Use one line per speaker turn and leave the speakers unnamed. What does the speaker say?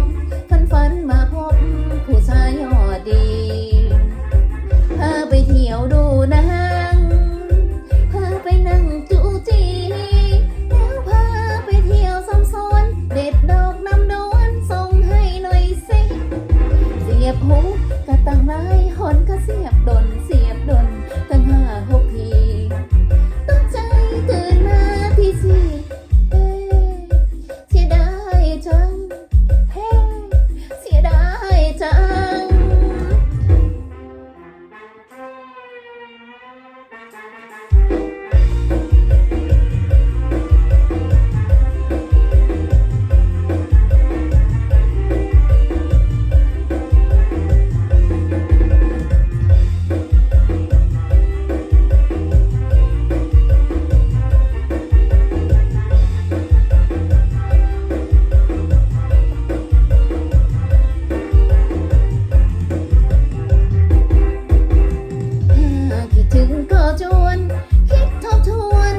บฝันฝันมาพบผู้ชายยอดดี พาไปเที่ยวดูนะาคิดถึงก็จวน คิดทบทวน